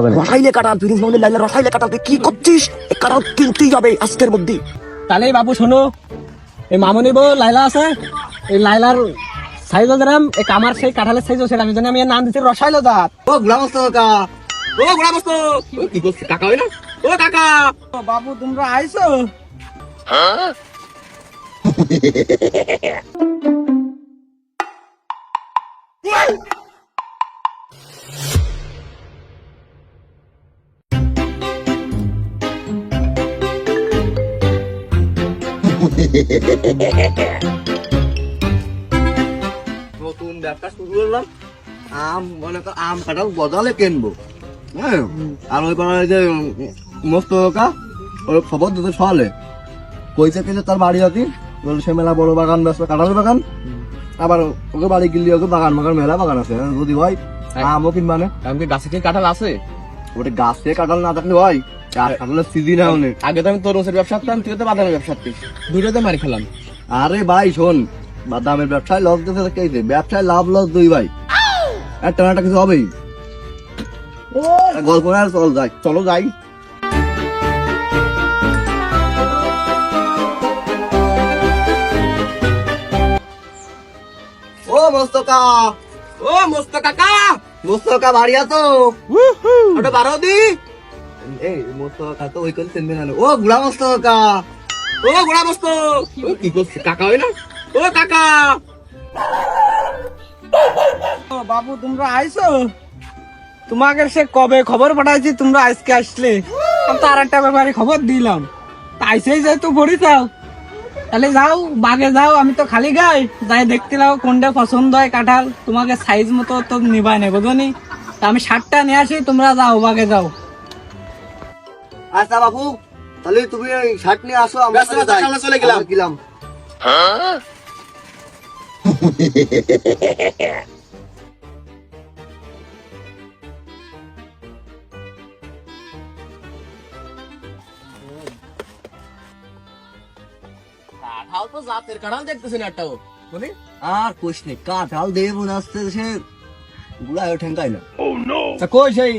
রসাইলে কাটাল তুই মনে লাইলে রসাইলে কাটাল তুই। কি করছিস? কাটাল কিনতেই যাবে আজকের মধ্যে। তাহলে বাবু শোনো। এই মামনি বউ লাইলা আছে। এই লাইলার সাইজ দিলাম এই কামার সেই কাঁঠালের সাইজ সেটা আমি জানি আমি নাম দিচ্ছি রসাইল দাঁত ও গুলামস্ত কাকা। ও গুলামস্ত। কি করছিস কাকা হয় না? ও কাকা। বাবু তোমরা আইছো? নতুন ব্যবসা শুরু করলাম। আম মনে কর আম কাঁঠাল বদলে কিনবো। হ্যাঁ? আর ওই পাড়ায় যে মস্ত ওর খবর দিতে সকালে। কইছে কিনে তার বাড়ি আছি বলে সে মেলা বড় বাগান ব্যস্ত কাঁঠাল বাগান। আবার ওকে বাড়ি গিলি ওকে বাগান বাগান মেলা বাগান আছে। যদি হয় আমও কিনবা না। আমি গাছে কি কাঁঠাল আছে? ওটা গাছে কাঁঠাল না থাকলে হয়। আর কাঁঠালের সিজন অনেক আগে তো আমি তরমুজের ব্যবসা করতাম তুই তো বাদামের ব্যবসা করতিস। দুটোতে মারি খেলাম। আরে ভাই শোন বাদামের ব্যবসায় লস দিতে থাকে ব্যবসায় লাভ লস দুই ভাই। একটা না একটা কিছু হবেই। গল্প না চল যাই। চলো যাই। ও মোস্তকা ও মোস্ত কাকা! মোস্তকা বাড়ি আছো? ওটা বারো দি। তোমরা আইছো? তোমাকে সে কবে খবর পাঠাইছি, তোমরা আজকে আসলে। তো আর একটা ব্যাপারে খবর দিলাম। তা আইসেই যেহেতু ভরি চাও তাহলে যাও, বাগে যাও, আমি তো খালি গাই। যাই দেখতে লাও কোনটা পছন্দ হয় কাঁঠাল। তোমাকে সাইজ মতো তো নিবাই নেই, বুঝনি? তা আমি ষাটটা নিয়ে আসি, তোমরা যাও, বাগে যাও। আচ্ছা বাবু তাহলে তুমি ওই শার্ট নিয়ে আসো আমরা ব্যস্ত আছি, আমরা চলে গেলাম। আমরা গেলাম। কাঁঠাল তো জাতের কাঁঠাল দেখতেছেন একটাও বুঝলি আর কোশ নেই কাঁঠাল দেব না আসতে সে গুড়ায় ঠেঙ্কাই না। তা কই সেই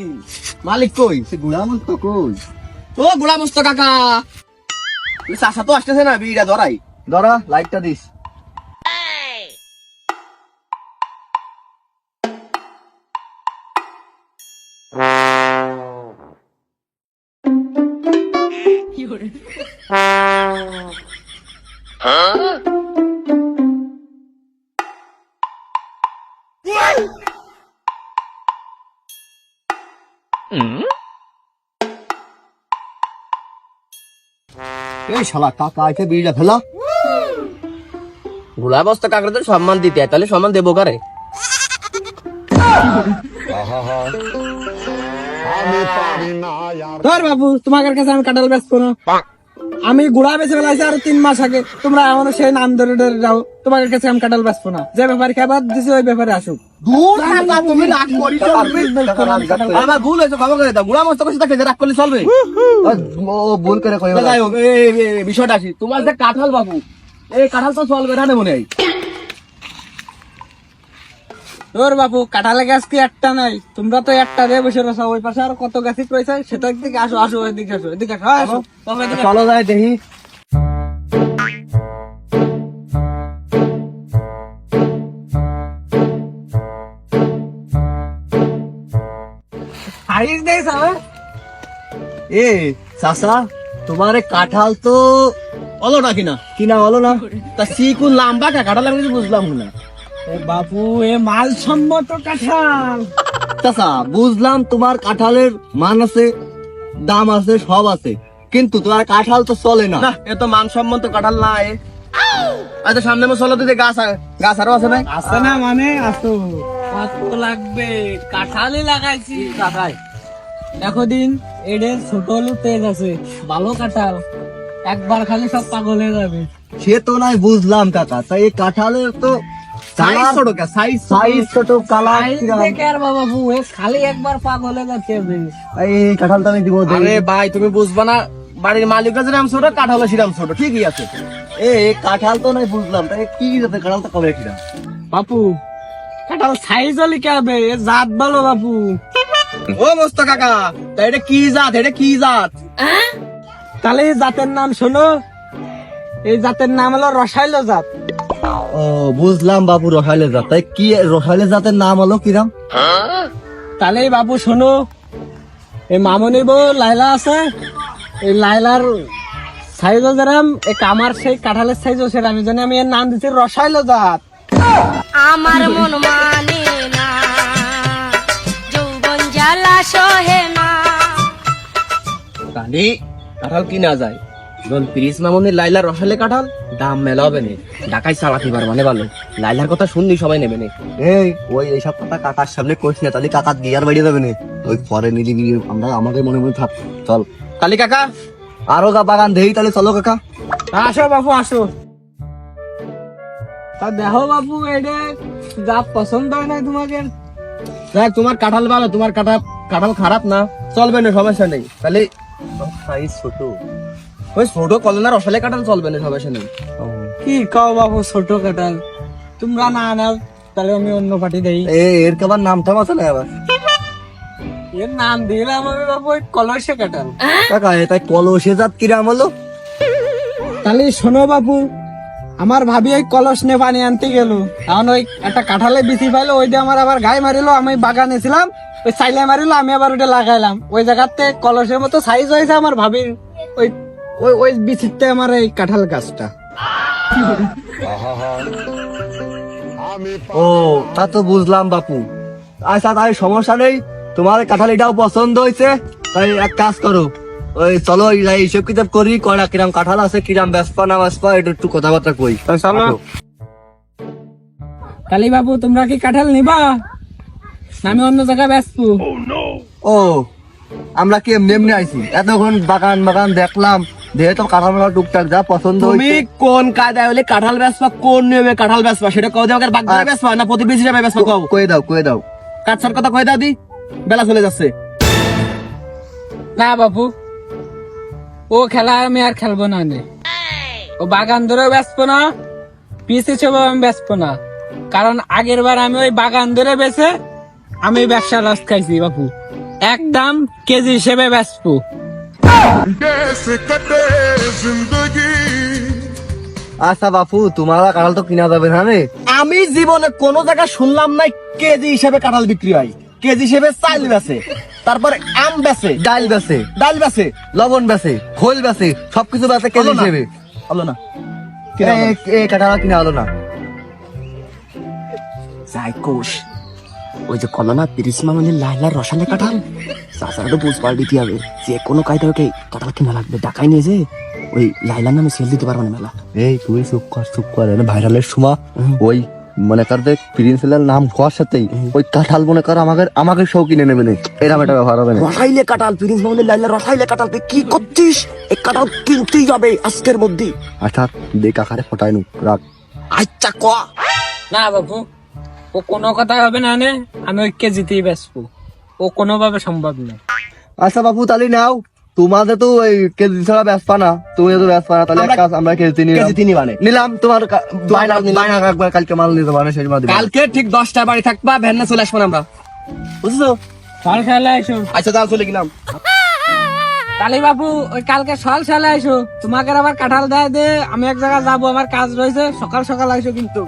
মালিক কই? সে গুড়া মন তো কই? ও গোলা মস্ত কাকা। চাষা তো আসতেছে না বিড়িটা ধরাই। ধরা লাইটটা দিস। এই শালা কাকা আইতে বিড়িটা ফেলা। গোলা বস্তা কাকড়ে তো সম্মান দিতে হয়, তাহলে সম্মান দেবো কারে? ধর বাবু তোমার কাছে আমি কাঁঠাল ব্যস্ত না। আমি গুড়া বেছে ফেলাইছি আর তিন মাস আগে। তোমরা এমন সেই নাম ধরে ধরে যাও। তোমাকে কাছে আমি কাটাল বাঁচবো না। যে ব্যাপারে খাবার দিছি ওই ব্যাপারে আসুক। তুমি রাগ করিস আমার ভুল হয়েছে খবর করে দাও। গুড়া মস্ত কাছে রাগ করলে চলবে। ও ভুল করে কই যাই হোক এই- এই- এই বিষয়টা আসি। তোমার যে কাঁঠাল বাবু এই কাঁঠাল তো চলবে না মনে হয়। তোর বাবু কাঁঠালে গাছ কি একটা নাই? তোমরা তো একটা রে বসে রয়েছো ওই পাশে আর কত গাছই রয়েছে? সেটা দিকে আসো আসো এদিকে আসো এদিকে আসো আসো বাবু, এদিকে আসো। চলো যাই দেখি। এ চাচা তোমার কাঁঠাল তো অলো না কিনা? কিনা অলো না তা শিকুন লাম্বা কাঁঠাল আমি কিছু বুঝলাম না। বাবু এ মাল সম্মত কাঁঠাল। চাচা বুঝলাম তোমার কাঁঠালের মান আছে দাম আছে সব আছে। কিন্তু তোমার কাঁঠাল তো চলে না। না এ তো মানসম্মত কাঁঠাল না এ। আচ্ছা সামনে মো চলো দিতে গাছ গাছ আরও আছে না আছে না মানে আসো। কত লাগবে কাঁঠালই লাগাইছি। লাগাই দেখো দিন এডে ছোট হলেও তেজ আছে ভালো কাঁঠাল। একবার খালি সব পাগল হয়ে যাবে। সে তো নাই বুঝলাম কাকা তাই এই কাঁঠালের তো সাইজ ছোট কা সাইজ সাইজ ছোট কালার আর বাবা বউ খালি একবার পাগল হয়ে যাচ্ছে এই কাঁঠালটা আমি দিব আরে ভাই তুমি বুঝবা না বাড়ির মালিকরা যেরাম ছোট কাঁঠাল সেরাম ছোট ঠিকই আছে। এ কাঁঠাল তো নাই বুঝলাম তাই কি যাতে কাঁঠালটা কবে কিনা বাপু কাঁঠাল সাইজ হলে কি হবে? জাত ভালো বাপু। ও মস্ত কাকা তা এটা কি জাত? এটা কি জাত? তাহলে এই জাতের নাম শোনো। এই জাতের নাম হলো রসাইল জাত। ও বুঝলাম বাবু রসাইলে জাত। তাই কি রসাইলে জাতের নাম হলো কিরাম? তাহলে বাবু শোনো এই মামনি বউ লাইলা আছে এই লাইলার সাইজ যেরাম এই কামার সেই কাঁঠালের সাইজ সেরাম এই জন্য আমি এর নাম দিচ্ছি রসাইল জাত। আমার মন মানে না যৌবন জ্বালা সহে না। কাঁঠাল কিনা যায়? যখন পিরিস মামনের লাইলার রসালে কাঁঠাল? দাম মেলা হবে না। ঢাকায় চালাতে পার মানে ভালো লাইলার কথা শুনলি সবাই নেবে না। এই ওই এইসব কথা কাকার সামনে কইস না তাহলে কাকা গিয়ার বাড়িয়ে দেবে না। ওই পরে নিলি আমরা আমাদের মনে মনে থাক। চল। কালি কাকা? আরও গা বাগান দেই তাহলে চলো কাকা। আসো বাবু আসো। তা দেখো বাবু এটা যা পছন্দ হয় না তোমাকে। দেখ তোমার কাঁঠাল ভালো তোমার কাঁঠাল কাঁঠাল খারাপ না। চলবে না সমস্যা নেই। তাহলে সাইজ ছোট। ওই ছোট কলনা রসালে কাঁঠাল চলবে না সমস্যা নেই কি কও বাবু ছোট কাঁঠাল? তোমরা না নাও তাহলে আমি অন্য পার্টি দেই। এ এর কাবার নামটা মাথা না আবার? এর নাম দিলাম আমি বাবু ওই কলসে কাঁঠাল। কাকা এ তাই কলসে জাত কিরাম হলো? তাহলে শোনো বাবু আমার ভাবি ওই কলস নিয়ে পানি আনতে গেল। এখন ওই একটা কাঁঠালে বিচি পাইলো ওই দিয়ে আমার আবার গায়ে মারিলো আমি বাগানে ছিলাম ওই সাইলে মারিলো আমি আবার ওটা লাগাইলাম। ওই জায়গাতে কলসের মতো সাইজ হয়েছে আমার ভাবির। ওই ওই ওই বিচিতে আমার এই কাঁঠাল গাছটা। ও তা তো বুঝলাম বাপু। আচ্ছা তাই সমস্যা নেই। তোমার কাঁঠাল এটাও পছন্দ হয়েছে। তাই এক কাজ করো। ওই চলো হিসেব কিতাব করি কয়টা কিরাম কাঁঠাল আছে কিরাম বেসপা না বেসপা এটা একটু কথাবার্তা কই। চলো। কালী বাবু তোমরা কি কাঁঠাল নিবা? আমি অন্য জায়গায় ব্যস্ত ও আমরা কি এমনি এমনি আইছি? এতক্ষণ বাগান বাগান দেখলাম। কাঁঠাল মেলা টুকটাক যা পছন্দ তুমি কোন হলে কাঁঠাল কোন নিয়মে কাঁঠাল সেটা দাও না কও? কয়ে দাও কয়ে দাও। কাঁচার কথা কয়ে দাও দি বেলা চলে যাচ্ছে। না বাপু ও খেলা আমি আর খেলব না ও বাগান ধরে ব্যস্ত না পিসি হিসেবে আমি ব্যস্ত না। কারণ আগের বার আমি ওই বাগান ধরে বেছে আমি ব্যবসা লস খাইছি বাপু। একদম কেজি হিসেবে ব্যস্ত। আচ্ছা বাপু তোমার কাঁঠাল তো কিনা যাবে না রে? আমি জীবনে কোন জায়গায় শুনলাম নাই কেজি হিসেবে কাঁঠাল বিক্রি হয়। কেজি হিসেবে চাল বেচে তারপরে আম বেচে ডাল বেছে ডাল বেচে লবণ বেছে খোল বেছে সবকিছু বেছে কেজি হিসেবে। হলো না? এ- এ কাঁঠাল কিনা হলো না। যাই কোষ। ওই যে কলনা তিরিশ মামনের লাইলার রসালে কাঁঠাল? চাচারা তো বুঝ পার দিতে হবে? যে কোনো কায়দা ওকে কাঁঠাল কিনা লাগবে। ডাকাই নিয়ে যে ওই লাইলার নামে সেল দিতে পারব না মেলা। এই তুই চুপ কর চুপ কর ভাইরালের সময় ওই মনে কর দেখ প্রিন্সিপালের নাম হওয়ার সাথেই ওই কাঁঠাল মনে কর আমাকে আমাকে সব কিনে নেবে না। এরকম একটা ব্যাপার হবে না। রসাইলে কাঁঠাল প্রিন্স মামনের লাইলার রসাইলে কাঁঠাল তুই কি করছিস? এই কাঁঠাল কিনতেই যাবে আজকের মধ্যে। আচ্ছা দেখ আকারে ফটাই নু রাখ। আচ্ছা ক? না বাবু ও কোনো কথা হবে না নে আমি ওই কেজিতেই ব্যস্ত ও কোনোভাবে সম্ভব না। আচ্ছা বাপু তাহলে নাও। তোমাদের তো ওই কেজি ছাড়া ব্যস্ত না তুমি তো ব্যস্ত না তাহলে এক কাজ আমরা কেজি নিলাম। কেজি তিনি মানে নিলাম তোমার। বায়না একবার কালকে মাল নিতে পারে সেই মাধ্যমে কালকে ঠিক দশটা বাড়ি থাকবা ভ্যানে চলে আসব আমরা। বুঝছ? সল সালে আইসো। আচ্ছা তাহলে চলে গেলাম। কালী বাবু ওই কালকে সল সালে আইসো। তোমাকে আবার কাঁঠাল দেয় দে আমি এক জায়গায় যাব আমার কাজ রয়েছে সকাল সকাল আইসো কিন্তু।